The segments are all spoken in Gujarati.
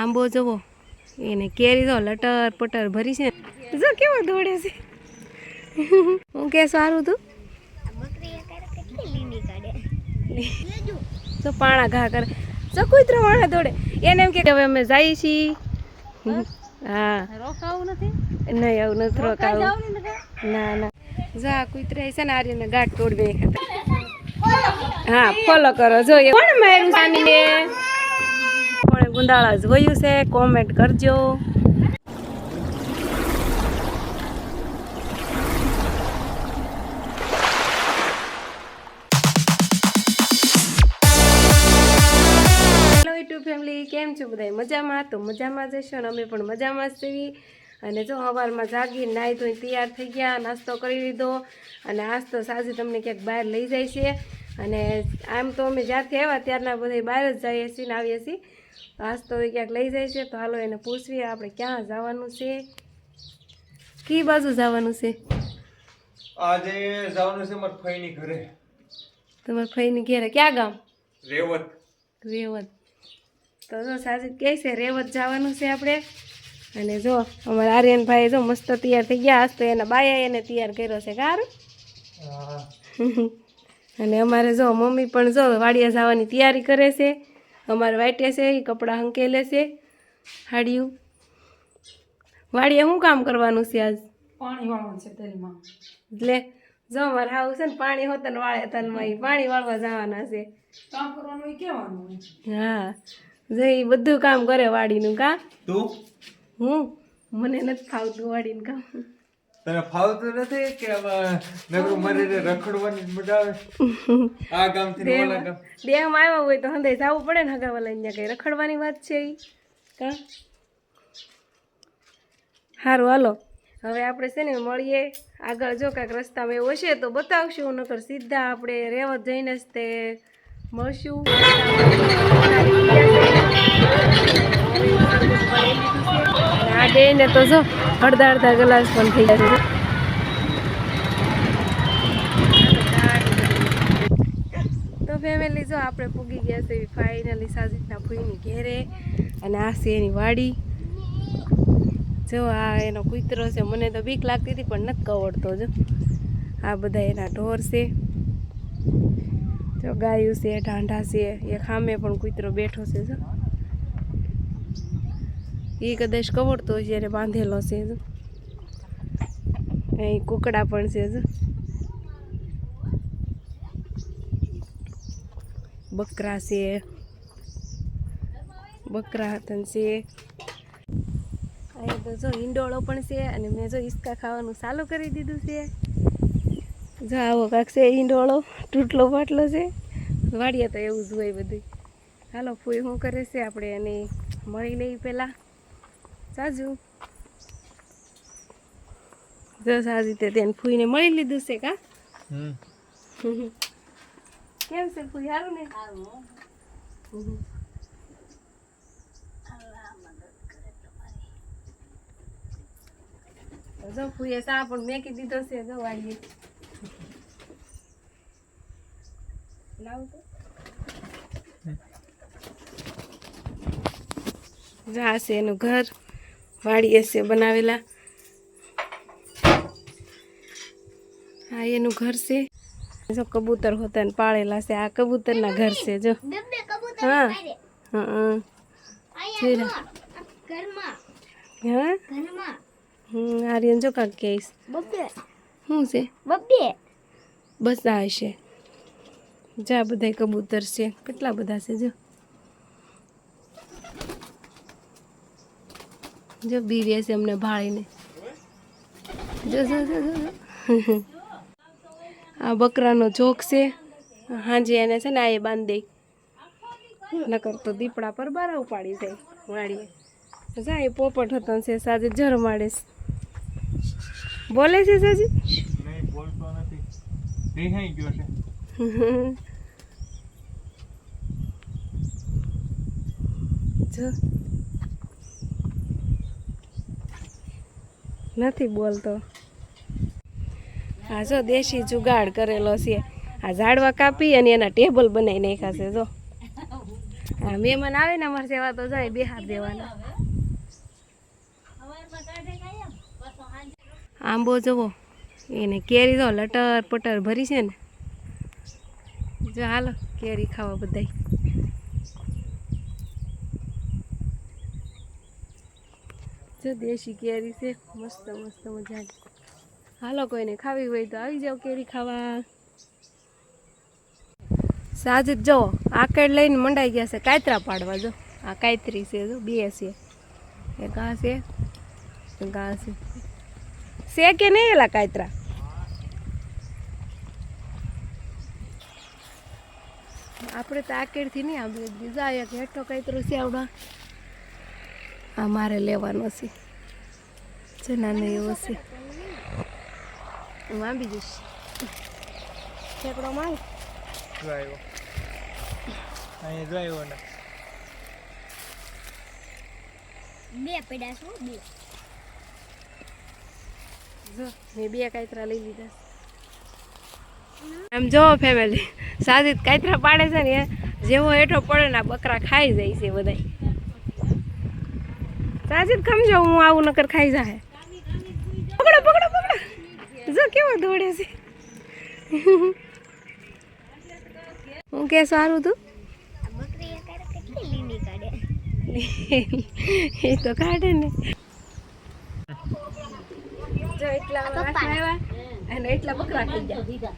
આંબો જવો એને કેરી તો લટર પટર ભરી છે. જો કેવો દોડે છે. હું કે સારું તું? તો પાણા ઘા કરે. જો કુતરો વાણા દોડે. એને એમ કે હવે અમે જઈએ છીએ. હા. રોકાવું નથી નહીં, આવું નથી રોકાવું. ના ના. જા કુતરા છે ને આર્યને ગાંઠ તોડવે. હા, ફોલો કરો. જોઈએ કોણ માર્યું સાનીને? કોણે ગુંડાળા જોયું છે. કોમેન્ટ કરજો. ફેમિલી કેમ છો બધા મજામાં? તો મજામાં જશો અને અમે પણ મજામાં જ છીએ. અને જો સવારમાં જાગી નાહી ધોઈ તૈયાર થઈ ગયા, નાસ્તો કરી લીધો. અને આજ તો સાજુ તમને ક્યાંક બહાર લઈ જાય છે. અને આમ તો અમે જ્યાંથી આવ્યા, ત્યારના બધા બહાર જ જઈએ છીએ ને આવીએ છીએ. તો આજ તો એ ક્યાંક લઈ જાય છે તો હાલો એને પૂછવીએ આપણે ક્યાં જવાનું છે? કઈ બાજુ જવાનું છે? આજે જવાનું છે મારા ફઈની ઘરે. તમારા ફઈની ઘરે ક્યાં ગામ? રેવત. રેવત. તો જો સાજિદ કહે છે રેવત જવાનું છે આપણે. અને જો અમારા આર્યનભાઈ જો મસ્ત તૈયાર થઈ ગયા આજ તો એના બાયા એને તૈયાર કર્યો છે કાર અને અમારે જો મમ્મી પણ જો વાડિયા જવાની તૈયારી કરે છે. અમારે વાટે છે એ કપડાં હંકેલે છે હાડિયું. વાડીએ શું કામ કરવાનું છે આજ? પાણી વાળવાનું છે તેલમાં. એટલે જો અમારે હાવ છે ને પાણી હોત ને વાળે તલમાં એ પાણી વાળવા જવાના છે. કામ કરવાનું એ કહેવાનું હા. જો એ બધું કામ કરે વાડીનું કા? તું? હું? મને નથી ફાવતું વાડીનું કામ. તને ફાવતું નથી કે નકરું મારી રખડવાની મજા આવે? આ ગામથી ઓલા ગામ. દેહમાં આવ્યા હોય તો હંદે જવું પડે ને હગાવાલા અહીંયા કઈ રખડવાની વાત છે ઈ. કા? સારું હાલો. હવે આપણે છે ને મળીએ. આગળ જો કાંઈક રસ્તામાં એવું હશે તો બતાવશું નકર સીધા આપણે રેવત જઈને જ તે મળશું. આ ડેને તો જો, અડધા અડધા ગ્લાસ પણ થઈ ગયા છે. તો ફેમિલી જો આપણે પૂગી ગયા છે ફાઇનલી સાજીતના ભૂઈની ઘેરે અને આ છે એની વાડી. જો આ એનો કૂતરો છે, મને તો બીક લાગતી હતી પણ નથી કવડતો, જો. આ બધા એના ઢોર છે. જો ગાયું છે, ઢાંઢા છે એ ખામે પણ કૂતરો બેઠો છે, જો. એ કદાચ કવડતો છે એને બાંધેલો છે અહીં કુકડા પણ છે જો. બકરા છે. બકરા હતન છે. અહીં તો જો ઈંડોળો પણ છે અને મેં જો હિસકા ખાવાનું ચાલુ કરી દીધું છે. જો આવો કાંક છે ઈંડોળો તૂટલો પાટલો છે. વાડીએ તો એવું જ હોય બધું હાલો ફૂઈ શું કરે છે આપણે એને મળી લઈ પહેલાં. સાજુ. જો સાજી તે તેને ફૂઈને મળી લીધું છે કા? કેમ છે ફૂઈ? સારું ને? જો ફૂઈએ સા પણ મેકી દીધો છે જો વાળીએ લાવ તો જા છે એનું ઘર. વાડીએ છે બનાવેલા. આ એનું ઘર છે. જો કબૂતર હોતા ને પાળેલા છે. આ કબૂતરના ઘર છે જો. હા. હા હા. હા? આર્યન જો કાંક કહીશ શું છે? બસ આ છે જા બધા કબૂતર છે. કેટલા બધા છે જો. જો બીવે છે અમને ભાળીને. જો જો જો જો, જો. આ બકરાનો ચોક છે. હાંજે એને છે ને આ એ બાંધી દઈ નકર તો દીપડા પર બારા ઉપાડી જાય વાળીએ. જાય પોપટ હતો છે સાજે જર માડે છે. બોલે છે સાજી નહીં બોલતો નથી. રિહાઈ ગયો છે. જો. નથી બોલતો. હા જો દેશી જુગાડ કરેલો છે. આ ઝાડવા કાપી અને એના ટેબલ બનાવી નાખ્યા છે, જો. હા મહેમાન આવે ને અમારે સેવા તો જાય બેહાર દેવાના આંબો જવો એને કેરી તો લટર પટર ભરી છે ને. જો હાલો, કેરી ખાવા બધાય. જો દેશી કેરી છે. મસ્ત મસ્ત મજાની. હાલો કોઈને ખાવી હોય તો આવી જાઓ કેરી ખાવા. સાજદ, જો આકડ લઈને મંડાઈ ગયા છે, કાયતરા પાડવા, જો. આ કાયતરી છે, જો, બે છે. એ આ છે એક છે. છે કે નહીં એલા કાયતરા? આપણે તો આકેડથી નહીં આવીએ બીજા એક હેઠો કાયતરો છે આવડા. આ મારે લેવાનો છે. છે નાનો એવો છે. હું આંબી જઈશ. ઠેકડો માર. જો અહીંયા જો આવ્યો બે પડ્યા શું બે. જો મેં બે કાયતરા લઈ લીધા આમ જો ફેમિલી સાદી કાયતરા પાડે છે ને જેવો હેઠો પડે ને આ બકરા ખાઈ જાય છે બધા સાજીદ ખમજો હું આવું નકર ખાઈ જાય પકડો પકડો પકડો. જો કેવો દોડે છે. હું કે સારું તું? એ તો કાઢે ને. જો એટલા આવ્યા અને એટલા બકરા થઈ ગયા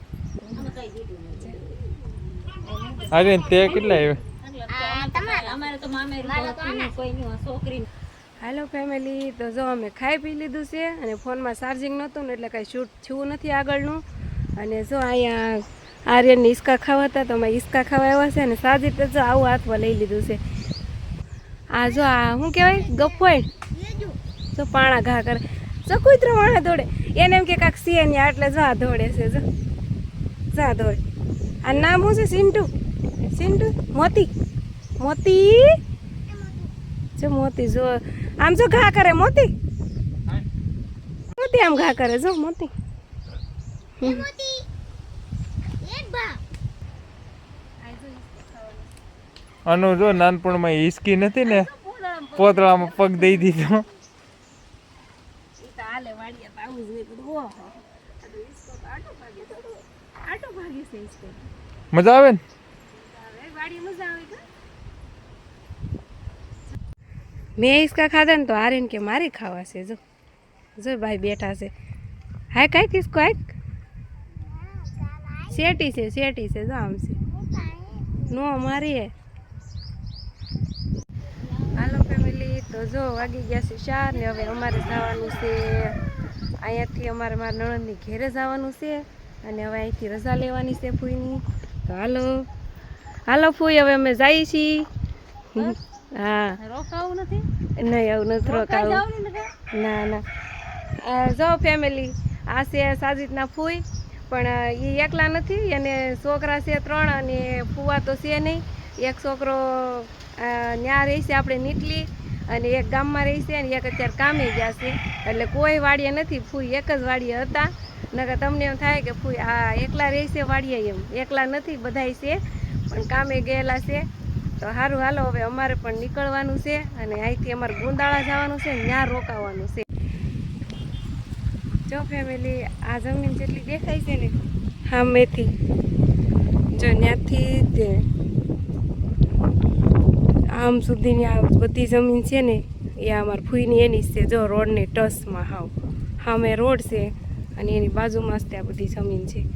અરે તે કેટલા આવ્યા? આ તમારા. અમારે તો મામેરું હાલો ફેમિલી તો જો અમે ખાઈ પી લીધું છે અને ફોનમાં ચાર્જિંગ નહોતું ને એટલે કાંઈ શૂટ થયું નથી આગળનું. અને જો અહીંયા આર્યનની ઈસકા ખાવા હતા તો અમે ઈસકા ખાવા આવ્યા છે અને સાજી તો જો આવું હાથમાં લઈ લીધું છે. આ જો આ શું કહેવાય? ગફોય જો પાણા ઘા કરે. જો કુતરો માણા દોડે. એને એમ કે કાંક સીએ ને એટલે જો આ દોડે છે, જો. જા દોડે. આ નામ શું છે? સિન્ટુ સિન્ટુ મોતી. મોતી? જો મોતી, જો આમ જો ઘા કરે મોતી. મોતી આમ ઘા કરે જો મોતી. અનુ જો નાનપણ નાનપણમાં હિસકી નથી ને પોતળામાં પગ દઈ દીધો. મજા આવે ને? મજા જ હોય બધું ઓહો આ તો ઈસકો તો આટો ભાગે થોડો આટો ભાગે છે ઈસકો મજા આવે ને હવે વાડી મજા આવે કા મેં ઈસકા ખાધા ને તો આર્યન કે મારે ખાવા છે, જો. જો ભાઈ બેઠા છે. હાય કાંઈક ઈસકો હાઈક શેટી છે શેટી છે, જો આમ છે. નો મારી હે હાલો ફેમિલી તો જો વાગી ગયા છે ચાર ને હવે અમારે જવાનું છે. અહીંયાથી અમારે મારા નણંદની ઘેરે જવાનું છે અને હવે અહીંથી રજા લેવાની છે ફૂઈની. તો હાલો. હાલો ફૂઈ, હવે અમે જઈએ છીએ. હા. રોકાવું નથી? નહીં આવું નથી રોકાવું. ના ના જો ફેમિલી આ છે સાજીદના ફૂઈ પણ એ એકલા નથી અને છોકરા છે ત્રણ અને ફૂવા તો છે નહીં. એક છોકરો ત્યાં રહેશે આપણે નીટલી અને એક ગામમાં રહેશે અને એક અત્યારે કામે ગયા છે. એટલે કોઈ વાડીએ નથી ફૂઈ એક જ વાડીએ હતા. નકર તમને એમ થાય કે ફૂઈ આ એકલા રહેશે વાડીએ એમ. એકલા નથી બધાય છે પણ કામે ગયેલા છે. તો સારું હાલો, હવે અમારે પણ નીકળવાનું છે અને અહીંથી અમારે ગુંદાળા જવાનું છે ત્યાં રોકાવાનું છે. જો ફેમિલી આ જમીન જેટલી દેખાય છે ને, સામેથી. જો ત્યાંથી તે આમ સુધીની આ બધી જમીન છે ને, એ અમારા ફૂઈની એની છે, જો રોડને ટસમાં હાવ. સામે રોડ છે અને એની બાજુમાં જ ત્યાં બધી જમીન છે.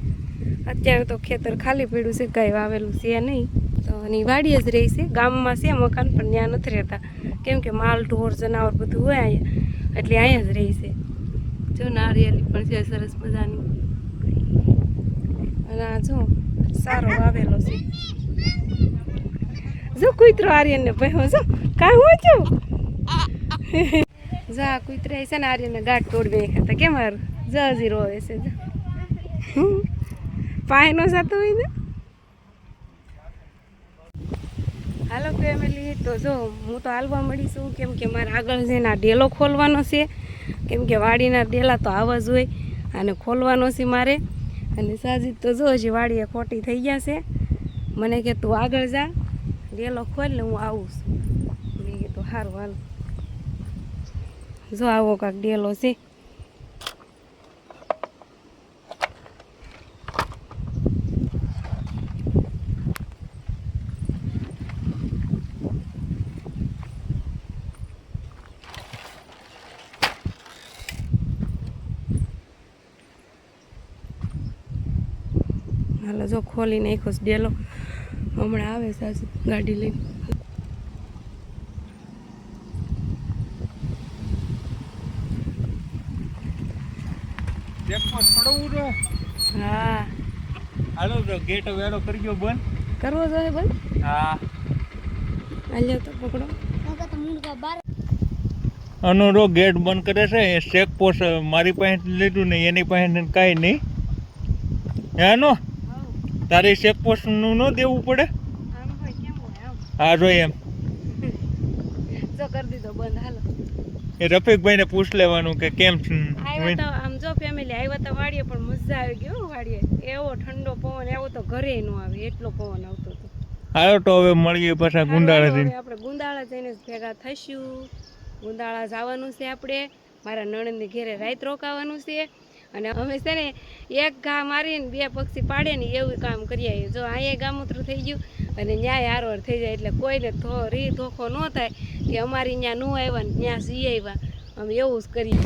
અત્યારે તો ખેતર ખાલી પડ્યું છે, કાંઈ વાવેલું છે નહીં. તો એની વાડી જ રહી છે. ગામમાં છે, મકાન પણ ત્યાં નથી રહેતા. કેમ કે માલ, ઢોર, જનાવર બધું હોય અહીંયા. એટલે અહીંયા જ રહી છે. જો નારિયેલી પણ છે, સરસ મજાની. અને આ જો, સારો વાવેલો છે. જો કૂતરો આર્યનને ભયો, જો. કાં હું છું? જા કૂતરા છે ને, આર્યનને ગાંઠ તોડવી ખાતા. કેમ હારું? જ હજી રોવે છે, જો. પાય નો જતો હોય ને? હાલો ફેમિલી તો જો હું તો હાલવા મળીશું કેમ કે મારે આગળ જઈને આ ડેલો ખોલવાનો છે. કેમ કે વાડીના ડેલા તો આવા જ હોય, અને ખોલવાનો છે મારે. અને સાજી તો જો હજી વાડીએ ખોટી થઈ ગયા છે. મને કે તું આગળ જા, ડેલો ખોલ હું આવું છું. મેં કીધું સારું હાલ. જો આવો કાંક ડેલો છે હાલો જો ખોલી નાખ્યો ડેલો હમણાં આવે સાસુ ગાડી લઈને. હા. હાલો તો ગેટ વેરો કરજો બંધ. કરવો જોઈએ બંધ? હા. હાલ્યો તો પકડો. અનુરો ગેટ બંધ કરે છે ચેક પોસ્ટ મારી પાસે લીધું ને એની પાસે કાંઈ નહીં. હેનો તારે ચેક પોસ્ટનું ન દેવું પડે? હા જો એમ. જો કરી દીધો બંધ હાલો. એ રફીકભાઈને પૂછ લેવાનું કે કેમ? આવ્યા તો આમ જો ફેમિલી આવ્યા તો વાડીએ પણ મજા આવી ગયો વાડીએ. એવો ઠંડો પવન એવો તો ઘરે ન આવે એટલો પવન આવતો હતો. હાલો તો હવે મળીએ પાછા ગુંદાળા જઈને આપણે ગુંદાળા જઈને ભેગા થઈશું. ગુંદાળા જવાનું છે આપણે. મારા નણંદની ઘેરે રાત રોકાવાનું છે. અને અમે છે ને એક ઘા મારીને બે પક્ષી પાડે ને એવું કામ કરી આવીએ જો અહીંયા ગામૂતરું થઈ ગયું અને ન્યાય હારવાર થઈ જાય એટલે કોઈને ધો રી ધોખો ન થાય કે અમારી ત્યાં ન આવ્યા ને ત્યાં સી આવ્યા. અમે એવું જ કરીએ.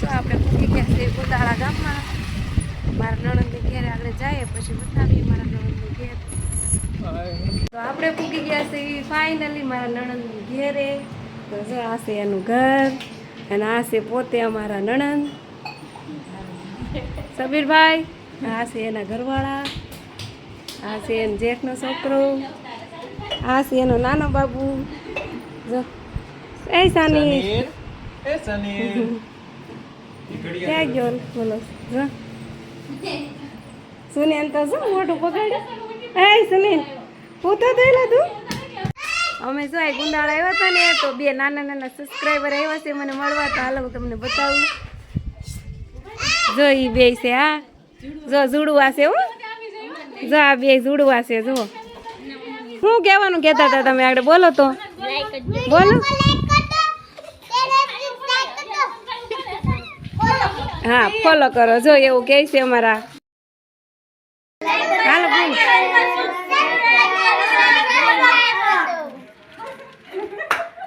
તો આપણે પૂકી ગયા છે ગુંદાળા ગામમાં. મારા નણંદની ઘેરે આગળ જઈએ પછી બતાવીએ મારા નણંદની ઘેર. તો આપણે પૂકી ગયા છે ફાઇનલી મારા નણંદની ઘેરે. તો જો આ છે એનું ઘર અને આ છે પોતે અમારા નણંદ. સબીરભાઈ આ છે એના ઘરવાળા આ છે એનો જેઠનો છોકરો આ છે એનો નાનો બાબુ. જો. એ સાની એ સાની ક્યાં ગયો? બોલો. જો. સુનિયન તો શું મોટું પકડ એ સુનિલ પૂતો થયેલા તું. અમે જો આ ગુંદાળ આવ્યા હતા ને તો બે નાના નાના સબસ્ક્રાઈબર આવ્યા છે મને મળવા તો હાલો હું તમને બતાવું. જો ઈ બે છે, હા? જો જુડવા છે, હો? જો આ બે જુડવા છે જો શું કહેવાનું કહેતા હતા તમે આગળ? બોલો તો. બોલો. હા ફોલો કરો. જો એવું કહે છે અમારા. હાલો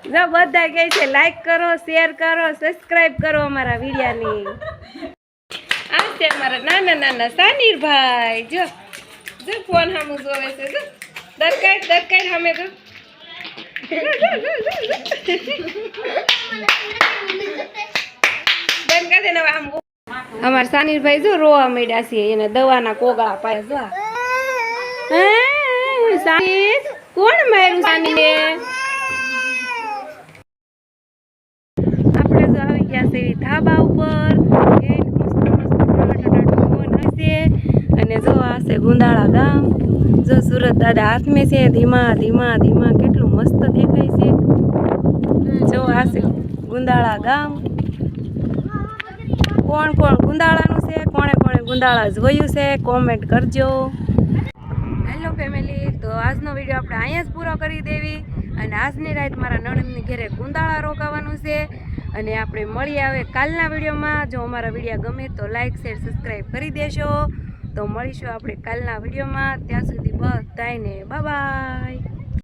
જો બધા કહે છે લાઈક કરો શેર કરો સબસ્ક્રાઈબ કરો અમારા વિડિયાની. છે અમારા નાના નાના સાનીરભાઈ. જો જો ફોન સામું જોવે છે, જો. દરકાઈ દરકાઈ સામે જો. અમારા સાનીરભાઈ જો રોવા માંડ્યા છે, એને દવાના કોગળા પાય જો. કોણ માર્યું સાનીરે આપણે જો આવી ગયા છે ધાબા ઉપર એ મસ્ત મસ્ત ટાટાટાટુ પવન હશે અને જો આ છે ગુંદાળા ગામ. જો સુરત દાદા હાથમે છે, ધીમા ધીમા ધીમા, કેટલું મસ્ત દેખાય છે. જો આ છે ગુંદાળા ગામ. કોણ કોણ ગુંદાળાનું છે? કોણે કોણે ગુંદાળા જોયું છે? કોમેન્ટ કરજો. હેલો ફેમિલી તો આજનો વીડિયો આપણે અહીંયા જ પૂરો કરી દેવી. અને આજની રાત મારા નણંદની ઘરે ગુંદાળા રોકાવાનું છે. અને આપણે મળીએ હવે કાલના વિડીયોમાં. જો અમારા વીડિયો ગમે તો લાઈક શેર સબસ્ક્રાઈબ કરી દેશો તો મળીશું આપણે કાલના વિડીયોમાં. ત્યાં સુધી બધાને બાય.